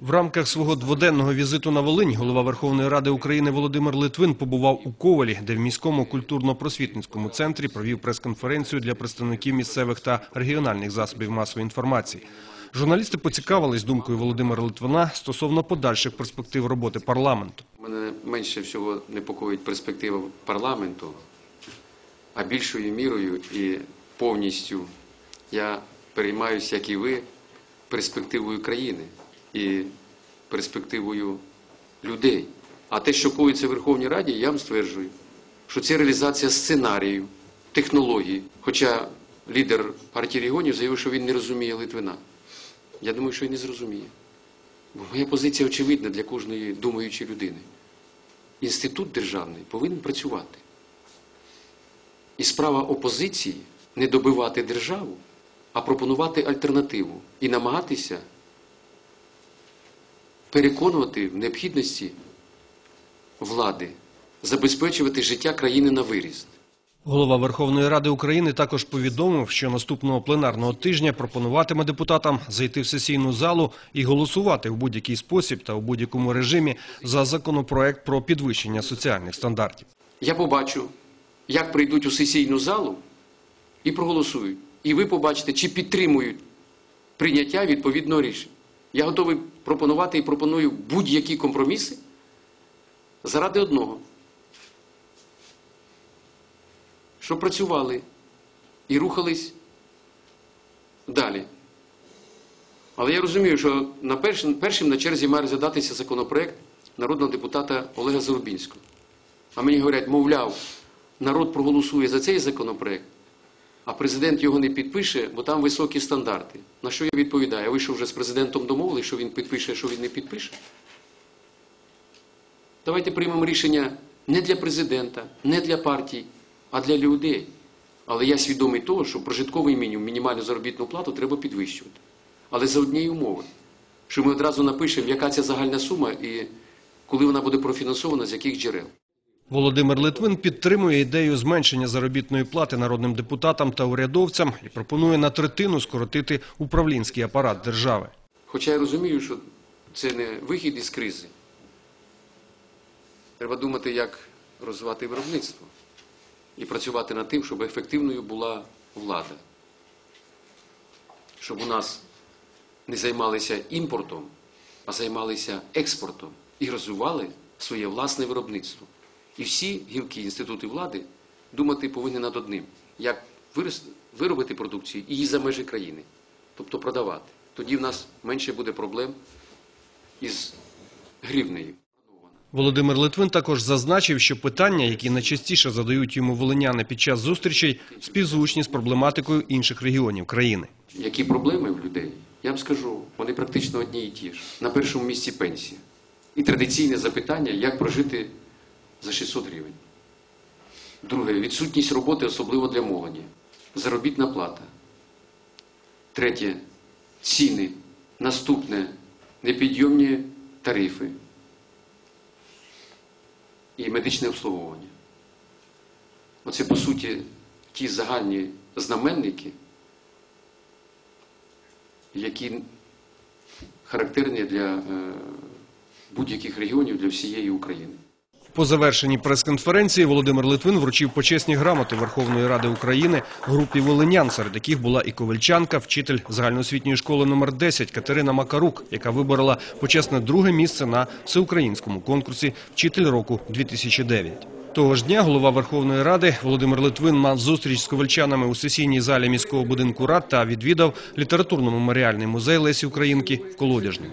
В рамках свого дводенного візиту на Волинь голова Верховної Ради України Володимир Литвин побував у Ковалі, де в міському культурно-просвітницькому центрі провів прес-конференцію для представників місцевих та регіональних засобів масової інформації. Журналісти поцікавились думкою Володимира Литвина стосовно подальших перспектив роботи парламенту. Мене менше всього непокоїть перспектива парламенту, а більшою мірою і повністю я переймаюся, як і ви, перспективою країни і перспективою людей. А те, що коїться в Верховній Раді, я вам стверджую, що це реалізація сценарію, технології. Хоча лідер партії регіонів заявив, що він не розуміє Литвина. Я думаю, що він не зрозуміє. Бо моя позиція очевидна для кожної думаючої людини. Інститут державний повинен працювати. І справа опозиції не добивати державу, а пропонувати альтернативу і намагатися переконувати в необхідності влади забезпечувати життя країни на виріст. Голова Верховної Ради України також повідомив, що наступного пленарного тижня пропонуватиме депутатам зайти в сесійну залу і голосувати в будь-який спосіб та у будь-якому режимі за законопроект про підвищення соціальних стандартів. Я побачу, як прийдуть у сесійну залу і проголосують. І ви побачите, чи підтримують прийняття відповідного рішення. Я готовий пропонувати і пропоную будь-які компроміси заради одного. Щоб працювали і рухались далі. Але я розумію, що на першим, першим на черзі має розглядатися законопроект народного депутата Олега Зарубінського. А мені говорять, мовляв, народ проголосує за цей законопроект, а президент його не підпише, бо там високі стандарти. На що я відповідаю? Ви що вже з президентом домовились, що він підпише, що він не підпише? Давайте приймемо рішення не для президента, не для партій, а для людей. Але я свідомий того, що прожитковий мінімум, мінімальну заробітну плату треба підвищувати. Але за однієї умови, що ми одразу напишемо, яка ця загальна сума і коли вона буде профінансована, з яких джерел. Володимир Литвин підтримує ідею зменшення заробітної плати народним депутатам та урядовцям і пропонує на третину скоротити управлінський апарат держави. Хоча я розумію, що це не вихід із кризи. Треба думати, як розвивати виробництво і працювати над тим, щоб ефективною була влада. Щоб у нас не займалися імпортом, а займалися експортом і розвивали своє власне виробництво. І всі гілки інститути влади думати повинні над одним, як виробити продукцію і її за межі країни, тобто продавати. Тоді в нас менше буде проблем із гривнею. Володимир Литвин також зазначив, що питання, які найчастіше задають йому волиняни під час зустрічей, співзвучні з проблематикою інших регіонів країни. Які проблеми в людей, я вам скажу, вони практично одні і ті ж. На першому місці пенсія. І традиційне запитання, як прожити за 600 гривень. Друге, відсутність роботи, особливо для молоді. Заробітна плата. Третє, ціни. Наступне, непідйомні тарифи і медичне обслуговування. Оце, по суті, ті загальні знаменники, які характерні для е, будь-яких регіонів для всієї України. По завершенні прес-конференції Володимир Литвин вручив почесні грамоти Верховної Ради України групі волинян, серед яких була і ковальчанка, вчитель загальноосвітньої школи номер 10 Катерина Макарук, яка виборола почесне друге місце на всеукраїнському конкурсі «Вчитель року 2009». Того ж дня голова Верховної Ради Володимир Литвин мав зустріч з ковальчанами у сесійній залі міського будинку рад та відвідав літературно-меморіальний музей Лесі Українки в Колодяжному.